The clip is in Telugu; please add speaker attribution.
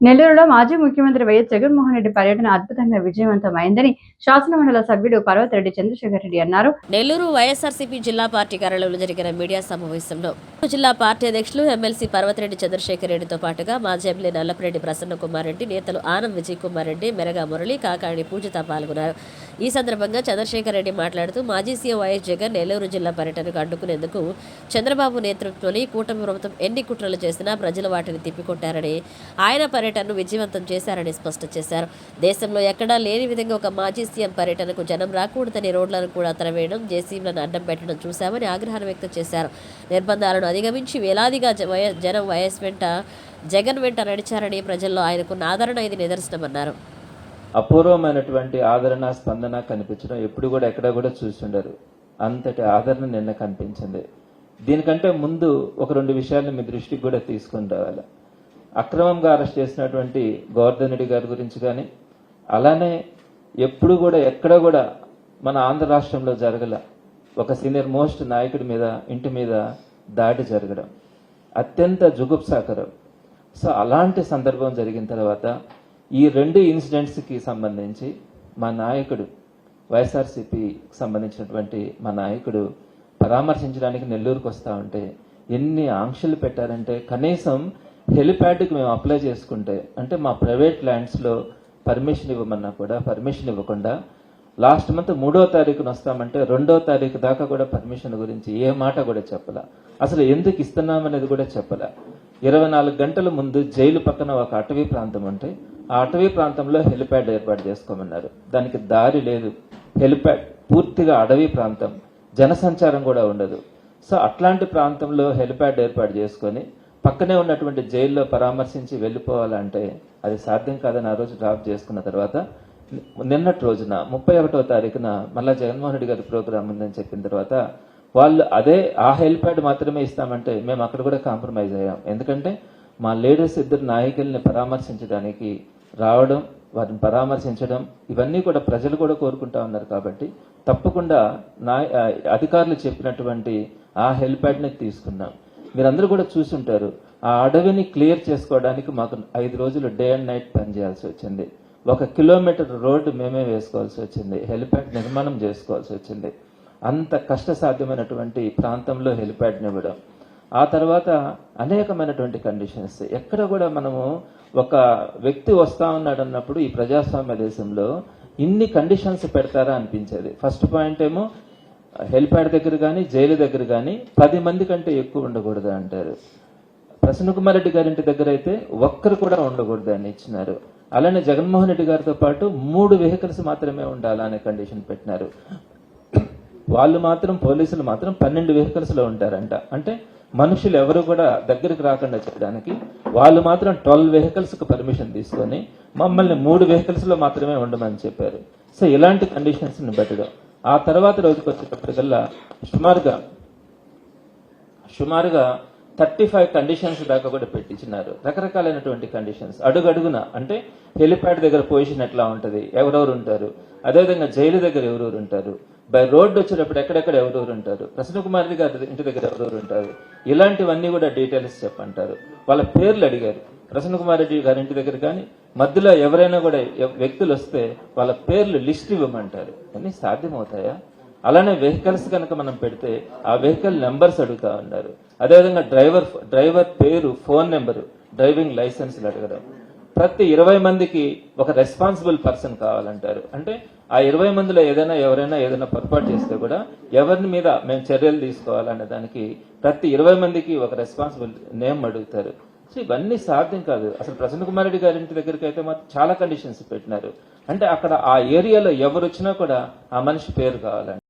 Speaker 1: నెల్లూరులో మాజీ ముఖ్యమంత్రి వైఎస్ జగన్మోహన్ రెడ్డి పర్యటన అద్భుతంగా విజయవంతమైందని శాసనమండలి సభ్యుడు పర్వతరెడ్డి చంద్రశేఖర్ రెడ్డి అన్నారు.
Speaker 2: నెల్లూరు వైఎస్ఆర్సీపీ జిల్లా పార్టీ కార్యాలయంలో జరిగిన మీడియా సమావేశంలో జిల్లా పార్టీ అధ్యక్షులు ఎమ్మెల్సీ పర్వతరెడ్డి చంద్రశేఖర్ రెడ్డితో పాటుగా మాజీ ఎమ్మెల్యే నల్లపరెడ్డి ప్రసన్న కుమార్ రెడ్డి నేతలు ఆనంద్ విజయ్ కుమార్ రెడ్డి మెరగా మురళి కాకాణి పూజిత పాల్గొన్నారు. ఈ సందర్భంగా చంద్రశేఖర్ రెడ్డి మాట్లాడుతూ మాజీ సీఎం వైఎస్ జగన్ నెల్లూరు జిల్లా పర్యటనకు అడ్డుకునేందుకు చంద్రబాబు నేతృత్వంలోని కూటమి ప్రభుత్వం ఎన్ని కుట్రలు చేసినా ప్రజలు వాటిని తిప్పికొట్టారని ఆయన పర్యటనను విజయవంతం చేశారని స్పష్టం చేశారు. దేశంలో ఎక్కడా లేని విధంగా ఒక మాజీ సీఎం పర్యటనకు జనం రాకూడదని రోడ్లను కూడా తరవేయడం జేసీబీలను అడ్డం పెట్టడం చూశామని ఆగ్రహాన్ని వ్యక్తం చేశారు. నిర్బంధాలను అధిగమించి వేలాదిగా జనం వైఎస్ వెంట జగన్ వెంట నడిచారని ప్రజల్లో ఆయనకున్న ఆదరణ ఇది నిదర్శనమన్నారు.
Speaker 3: అపూర్వమైనటువంటి ఆదరణ స్పందన కనిపించడం ఎప్పుడు కూడా ఎక్కడ కూడా చూసిండరు అంతటి ఆదరణ నిన్న కనిపించింది. దీనికంటే ముందు ఒక రెండు విషయాలు మీ దృష్టికి కూడా తీసుకుని రావాలి. అక్రమంగా అరెస్ట్ చేసినటువంటి గోవర్ధన్ రెడ్డి గారి గురించి కానీ అలానే ఎప్పుడు కూడా ఎక్కడ కూడా మన ఆంధ్ర రాష్ట్రంలో జరగల ఒక సీనియర్ మోస్ట్ నాయకుడి మీద ఇంటి మీద దాడి జరగడం అత్యంత జుగుప్సాకరం. సో అలాంటి సందర్భం జరిగిన తర్వాత ఈ రెండు ఇన్సిడెంట్స్కి సంబంధించి మా నాయకుడు వైఎస్ఆర్సీపీకి సంబంధించినటువంటి మా నాయకుడు పరామర్శించడానికి నెల్లూరుకు వస్తా ఉంటే ఎన్ని ఆంక్షలు పెట్టారంటే కనీసం హెలిప్యాడ్కి మేము అప్లై చేసుకుంటే అంటే మా ప్రైవేట్ ల్యాండ్స్లో పర్మిషన్ ఇవ్వమన్నా కూడా పర్మిషన్ ఇవ్వకుండా లాస్ట్ మంత్ మూడో తారీఖున వస్తామంటే రెండో తారీఖు దాకా కూడా పర్మిషన్ గురించి ఏ మాట కూడా చెప్పలే. అసలు ఎందుకు ఇస్తున్నామనేది కూడా చెప్పలే. ఇరవై నాలుగు గంటల ముందు జైలు పక్కన ఒక అటవీ ప్రాంతం ఉంటే ఆ అటవీ ప్రాంతంలో హెలిప్యాడ్ ఏర్పాటు చేసుకోమన్నారు. దానికి దారి లేదు. హెలిప్యాడ్ పూర్తిగా అడవి ప్రాంతం. జనసంచారం కూడా ఉండదు. సో అట్లాంటి ప్రాంతంలో హెలిప్యాడ్ ఏర్పాటు చేసుకొని పక్కనే ఉన్నటువంటి జైల్లో పరామర్శించి వెళ్ళిపోవాలంటే అది సాధ్యం కాదని ఆ రోజు డ్రాప్ చేసుకున్న తర్వాత నిన్నటి రోజున ముప్పై ఒకటో తారీఖున మళ్ళా జగన్మోహన్ రెడ్డి గారి ప్రోగ్రామ్ ఉందని చెప్పిన తర్వాత వాళ్ళు అదే ఆ హెల్ప్ ప్యాడ్ మాత్రమే ఇస్తామంటే మేము అక్కడ కూడా కాంప్రమైజ్ అయ్యాం. ఎందుకంటే మా లీడర్స్ ఇద్దరు నాయకుల్ని పరామర్శించడానికి రావడం వారిని పరామర్శించడం ఇవన్నీ కూడా ప్రజలు కూడా కోరుకుంటా ఉన్నారు కాబట్టి తప్పకుండా నా అధికారులు చెప్పినటువంటి ఆ హెల్ప్ ప్యాడ్ని తీసుకున్నాం. మీరందరూ కూడా చూసుంటారు ఆ అడవిని క్లియర్ చేసుకోవడానికి మాకు ఐదు రోజులు డే అండ్ నైట్ పనిచేయాల్సి వచ్చింది. ఒక కిలోమీటర్ రోడ్డు మేమే వేసుకోవాల్సి వచ్చింది. హెలిప్యాడ్ నిర్మాణం చేసుకోవాల్సి వచ్చింది. అంత కష్టసాధ్యమైనటువంటి ప్రాంతంలో హెలిప్యాడ్ని ఇవ్వడం ఆ తర్వాత అనేకమైనటువంటి కండిషన్స్ ఎక్కడ కూడా మనము ఒక వ్యక్తి వస్తా ఉన్నాడు అన్నప్పుడు ఈ ప్రజాస్వామ్య దేశంలో ఇన్ని కండిషన్స్ పెడతారా అనిపించేది. ఫస్ట్ పాయింట్ ఏమో హెలిప్యాడ్ దగ్గర కానీ జైలు దగ్గర కానీ పది మంది కంటే ఎక్కువ ఉండకూడదు అంటారు. ప్రసన్న కుమార్ రెడ్డి గారి ఇంటి దగ్గర అయితే ఒక్కరు కూడా ఉండకూడదు అని ఇచ్చినారు. అలానే జగన్మోహన్ రెడ్డి గారితో పాటు మూడు వెహికల్స్ మాత్రమే ఉండాలనే కండిషన్ పెట్టినారు. వాళ్ళు మాత్రం పోలీసులు మాత్రం పన్నెండు వెహికల్స్లో ఉంటారంట. అంటే మనుషులు ఎవరు కూడా దగ్గరికి రాకుండా చేయడానికి వాళ్ళు మాత్రం ట్వెల్వ్ వెహికల్స్కి పర్మిషన్ తీసుకొని మమ్మల్ని మూడు వెహికల్స్లో మాత్రమే ఉండమని చెప్పారు. సో ఇలాంటి కండిషన్స్ని పెట్టడం ఆ తర్వాత రోజుకి వచ్చేటప్పటికల్లా సుమారుగా సుమారుగా థర్టీ ఫైవ్ కండిషన్స్ దాకా కూడా పెట్టించినారు. రకరకాలైనటువంటి కండిషన్స్. అడుగడుగున అంటే హెలిప్యాడ్ దగ్గర పొజిషన్ ఎట్లా ఉంటుంది ఎవరెవరు ఉంటారు అదేవిధంగా జైలు దగ్గర ఎవరెవరు ఉంటారు బై రోడ్డు వచ్చేటప్పుడు ఎక్కడెక్కడ ఎవరెవరు ఉంటారు ప్రసన్న కుమార్ గారి ఇంటి దగ్గర ఎవరెవరు ఉంటారు ఇలాంటివన్నీ కూడా డీటెయిల్స్ చెప్పంటారు. వాళ్ళ పేర్లు అడిగారు. ప్రసన్న కుమార్ రెడ్డి గారి ఇంటి దగ్గర కానీ మధ్యలో ఎవరైనా కూడా వ్యక్తులు వస్తే వాళ్ళ పేర్లు లిస్ట్ ఇవ్వమంటారు. అన్ని సాధ్యమవుతాయా? అలానే వెహికల్స్ కనుక మనం పెడితే ఆ వెహికల్ నెంబర్స్ అడుగుతా ఉన్నారు. అదేవిధంగా డ్రైవర్ డ్రైవర్ పేరు ఫోన్ నెంబరు డ్రైవింగ్ లైసెన్స్ అడగడం. ప్రతి ఇరవై మందికి ఒక రెస్పాన్సిబుల్ పర్సన్ కావాలంటారు. అంటే ఆ ఇరవై మందిలో ఏదైనా ఎవరైనా ఏదైనా పొరపాటు చేస్తే కూడా ఎవరిని మీద మేము చర్యలు తీసుకోవాలనే దానికి ప్రతి ఇరవై మందికి ఒక రెస్పాన్సిబుల్ నేమ్ అడుగుతారు. సో ఇవన్నీ సాధ్యం కాదు. అసలు ప్రసన్న కుమార్ రెడ్డి గారి ఇంటి దగ్గరికి అయితే మాత్రం చాలా కండిషన్స్ పెట్టినారు. అంటే అక్కడ ఆ ఏరియాలో ఎవరు వచ్చినా కూడా ఆ మనిషి పేరు కావాలండి.